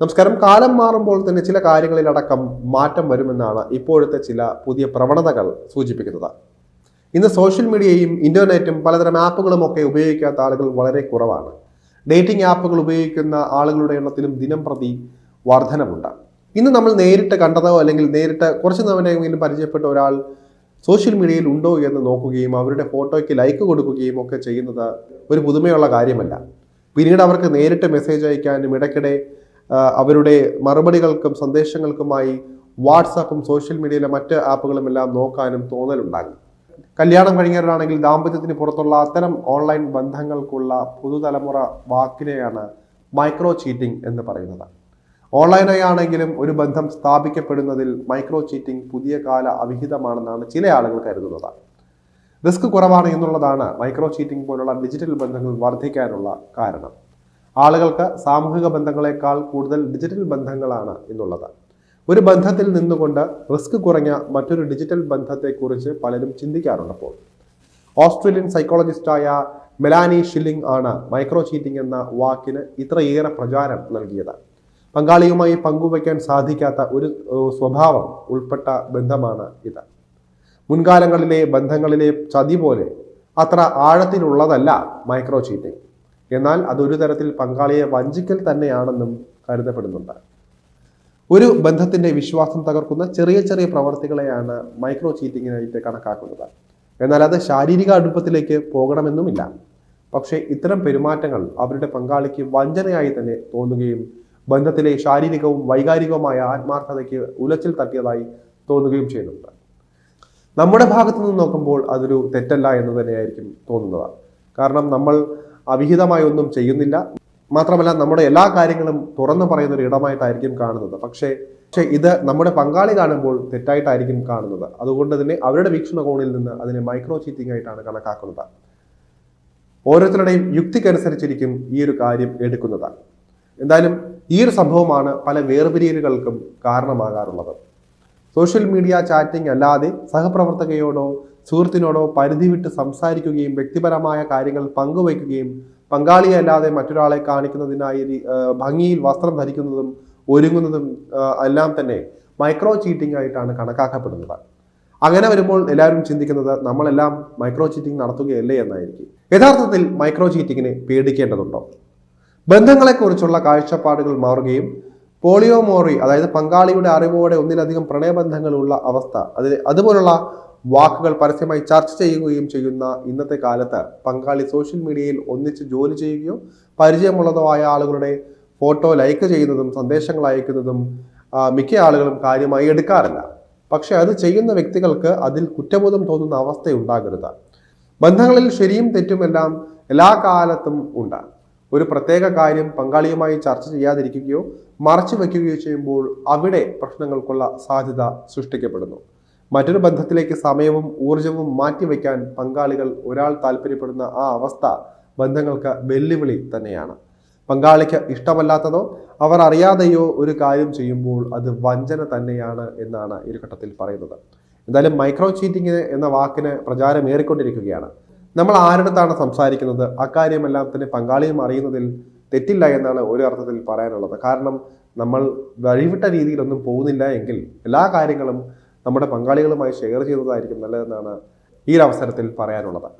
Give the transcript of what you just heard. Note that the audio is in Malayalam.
നമസ്കാരം. കാലം മാറുമ്പോൾ തന്നെ ചില കാര്യങ്ങളിലടക്കം മാറ്റം വരുമെന്നാണ് ഇപ്പോഴത്തെ ചില പുതിയ പ്രവണതകൾ സൂചിപ്പിക്കുന്നത്. ഇന്ന് സോഷ്യൽ മീഡിയയും ഇന്റർനെറ്റും പലതരം ആപ്പുകളും ഒക്കെ ഉപയോഗിക്കാത്ത ആളുകൾ വളരെ കുറവാണ്. ഡേറ്റിംഗ് ആപ്പുകൾ ഉപയോഗിക്കുന്ന ആളുകളുടെ എണ്ണത്തിലും ദിനം പ്രതി വർധനമുണ്ട്. ഇന്ന് നമ്മൾ നേരിട്ട് കണ്ടതോ അല്ലെങ്കിൽ നേരിട്ട് കുറച്ച് തവണയെങ്കിലും പരിചയപ്പെട്ട ഒരാൾ സോഷ്യൽ മീഡിയയിൽ ഉണ്ടോ എന്ന് നോക്കുകയും അവരുടെ ഫോട്ടോയ്ക്ക് ലൈക്ക് കൊടുക്കുകയും ഒക്കെ ചെയ്യുന്നത് ഒരു പുതുമയുള്ള കാര്യമല്ല. പിന്നീട് അവർക്ക് നേരിട്ട് മെസ്സേജ് അയക്കാനും ഇടയ്ക്കിടെ അവരുടെ മറുപടികൾക്കും സന്ദേശങ്ങൾക്കുമായി വാട്സാപ്പും സോഷ്യൽ മീഡിയയിലെ മറ്റ് ആപ്പുകളും എല്ലാം നോക്കാനും തോന്നലുണ്ടാകും. കല്യാണം കഴിഞ്ഞവരാണെങ്കിൽ ദാമ്പത്യത്തിന് പുറത്തുള്ള അത്തരം ഓൺലൈൻ ബന്ധങ്ങൾക്കുള്ള പുതുതലമുറ വാക്കിനെയാണ് മൈക്രോ ചീറ്റിംഗ് എന്ന് പറയുന്നത്. ഓൺലൈനായി ആണെങ്കിലും ഒരു ബന്ധം സ്ഥാപിക്കപ്പെടുന്നതിൽ മൈക്രോ ചീറ്റിംഗ് പുതിയ കാല അവിഹിതമാണെന്നാണ് ചില ആളുകൾ കരുതുന്നത്. റിസ്ക് കുറവാണ് എന്നുള്ളതാണ് മൈക്രോ ചീറ്റിംഗ് പോലുള്ള ഡിജിറ്റൽ ബന്ധങ്ങൾ വർദ്ധിക്കാനുള്ള കാരണം. ആളുകൾക്ക് സാമൂഹിക ബന്ധങ്ങളെക്കാൾ കൂടുതൽ ഡിജിറ്റൽ ബന്ധങ്ങളാണ് എന്നുള്ളത്. ഒരു ബന്ധത്തിൽ നിന്നുകൊണ്ട് റിസ്ക് കുറഞ്ഞ മറ്റൊരു ഡിജിറ്റൽ ബന്ധത്തെക്കുറിച്ച് പലരും ചിന്തിക്കാറുണ്ടപ്പോൾ ഓസ്ട്രേലിയൻ സൈക്കോളജിസ്റ്റായ മെലാനി ഷില്ലിംഗ് ആണ് മൈക്രോ ചീറ്റിംഗ് എന്ന വാക്കിന് ഇത്രയേറെ പ്രചാരം നൽകിയത്. പങ്കാളിയുമായി പങ്കുവയ്ക്കാൻ സാധിക്കാത്ത ഒരു സ്വഭാവം ഉൾപ്പെട്ട ബന്ധമാണ് ഇത്. മുൻകാലങ്ങളിലെ ബന്ധങ്ങളിലെ ചതി പോലെ അത്ര ആഴത്തിലുള്ളതല്ല മൈക്രോ ചീറ്റിംഗ്. എന്നാൽ അതൊരു തരത്തിൽ പങ്കാളിയെ വഞ്ചിക്കൽ തന്നെയാണെന്നും കരുതപ്പെടുന്നുണ്ട്. ഒരു ബന്ധത്തിന്റെ വിശ്വാസം തകർക്കുന്ന ചെറിയ ചെറിയ പ്രവർത്തികളെയാണ് മൈക്രോ ചീറ്റിങ്ങിനായിട്ട് കണക്കാക്കുന്നത്. എന്നാൽ അത് ശാരീരിക അടുപ്പത്തിലേക്ക് പോകണമെന്നുമില്ല. പക്ഷേ ഇത്തരം പെരുമാറ്റങ്ങൾ അവരുടെ പങ്കാളിക്ക് വഞ്ചനയായി തന്നെ തോന്നുകയും ബന്ധത്തിലെ ശാരീരികവും വൈകാരികവുമായ ആത്മാർത്ഥതയ്ക്ക് ഉലച്ചിൽ തട്ടിയതായി തോന്നുകയും ചെയ്യുന്നുണ്ട്. നമ്മുടെ ഭാഗത്തു നിന്ന് നോക്കുമ്പോൾ അതൊരു തെറ്റല്ല എന്ന് തന്നെയായിരിക്കും തോന്നുന്നത്. കാരണം നമ്മൾ അവിഹിതമായി ഒന്നും ചെയ്യുന്നില്ല. മാത്രമല്ല നമ്മുടെ എല്ലാ കാര്യങ്ങളും തുറന്നു പറയുന്ന ഒരു ഇടമായിട്ടായിരിക്കും കാണുന്നത്. പക്ഷേ പക്ഷേ ഇത് നമ്മുടെ പങ്കാളി കാണുമ്പോൾ തെറ്റായിട്ടായിരിക്കും കാണുന്നത്. അതുകൊണ്ട് തന്നെ അവരുടെ വീക്ഷണകോണിൽ നിന്ന് അതിനെ മൈക്രോ ചീറ്റിംഗ് ആയിട്ടാണ് കണക്കാക്കുന്നത്. ഓരോരുത്തരുടെയും യുക്തിക്കനുസരിച്ചിരിക്കും ഈ ഒരു കാര്യം എടുക്കുന്നത്. എന്തായാലും ഈ ഒരു സംഭവമാണ് പല വേർപിരിയലുകൾക്കും കാരണമാകാറുള്ളത്. സോഷ്യൽ മീഡിയ ചാറ്റിംഗ് അല്ലാതെ സഹപ്രവർത്തകയോടോ സുഹൃത്തിനോടോ പരിധി വിട്ട് സംസാരിക്കുകയും വ്യക്തിപരമായ കാര്യങ്ങൾ പങ്കുവയ്ക്കുകയും പങ്കാളിയല്ലാതെ മറ്റൊരാളെ കാണിക്കുന്നതിനായി ഭംഗിയിൽ വസ്ത്രം ധരിക്കുന്നതും ഒരുങ്ങുന്നതും എല്ലാം തന്നെ മൈക്രോ ചീറ്റിംഗ് ആയിട്ടാണ് കണക്കാക്കപ്പെടുന്നത്. അങ്ങനെ വരുമ്പോൾ എല്ലാവരും ചിന്തിക്കുന്നത് നമ്മളെല്ലാം മൈക്രോ ചീറ്റിംഗ് നടത്തുകയല്ലേ എന്നായിരിക്കും. യഥാർത്ഥത്തിൽ മൈക്രോ ചീറ്റിങ്ങിനെ പേടിക്കേണ്ടതുണ്ടോ? ബന്ധങ്ങളെക്കുറിച്ചുള്ള കാഴ്ചപ്പാടുകൾ മാറുകയും പോളിയോമോറി അതായത് പങ്കാളിയുടെ അറിവോടെ ഒന്നിലധികം പ്രണയബന്ധങ്ങളുള്ള അവസ്ഥ അതിൽ അതുപോലുള്ള വാക്കുകൾ പരസ്യമായി ചർച്ച ചെയ്യുകയും ചെയ്യുന്ന ഇന്നത്തെ കാലത്ത് പങ്കാളി സോഷ്യൽ മീഡിയയിൽ ഒന്നിച്ച് ജോലി ചെയ്യുകയോ പരിചയമുള്ളതോ ആയ ആളുകളുടെ ഫോട്ടോ ലൈക്ക് ചെയ്യുന്നതും സന്ദേശങ്ങൾ അയക്കുന്നതും മിക്ക ആളുകളും കാര്യമായി എടുക്കാറില്ല. പക്ഷെ അത് ചെയ്യുന്ന വ്യക്തികൾക്ക് അതിൽ കുറ്റബോധം തോന്നുന്ന അവസ്ഥ ഉണ്ടാകരുത് ബന്ധങ്ങളിൽ ശരിയും തെറ്റുമെല്ലാം എല്ലാ കാലത്തും ഉണ്ട്. ഒരു പ്രത്യേക കാര്യം പങ്കാളിയുമായി ചർച്ച ചെയ്യാതിരിക്കുകയോ മറച്ചു വയ്ക്കുകയോ ചെയ്യുമ്പോൾ അവിടെ പ്രശ്നങ്ങൾക്കുള്ള സാധ്യത സൃഷ്ടിക്കപ്പെടുന്നു. മറ്റൊരു ബന്ധത്തിലേക്ക് സമയവും ഊർജവും മാറ്റിവെക്കാൻ പങ്കാളികൾ ഒരാൾ താല്പര്യപ്പെടുന്ന ആ അവസ്ഥ ബന്ധങ്ങൾക്ക് വെല്ലുവിളി തന്നെയാണ്. പങ്കാളിക്ക് ഇഷ്ടമല്ലാത്തതോ അവർ അറിയാതെയോ ഒരു കാര്യം ചെയ്യുമ്പോൾ അത് വഞ്ചന തന്നെയാണ് എന്നാണ് ഒരു ഘട്ടത്തിൽ പറയുന്നത്. എന്തായാലും മൈക്രോ ചീറ്റിംഗ് എന്ന വാക്കിന് പ്രചാരം ഏറിക്കൊണ്ടിരിക്കുകയാണ്. നമ്മൾ ആരുടെത്താണ് സംസാരിക്കുന്നത്? അക്കാര്യമെല്ലാം തന്നെ പങ്കാളിയും അറിയുന്നതിൽ തെറ്റില്ല എന്നാണ് ഒരു അർത്ഥത്തിൽ പറയാനുള്ളത്. കാരണം നമ്മൾ വഴിവിട്ട രീതിയിലൊന്നും പോകുന്നില്ല എങ്കിൽ എല്ലാ കാര്യങ്ങളും നമ്മുടെ പങ്കാളികളുമായി ഷെയർ ചെയ്തതായിരിക്കും നല്ലതെന്നാണ് ഈ ഒരു അവസരത്തിൽ പറയാനുള്ളത്.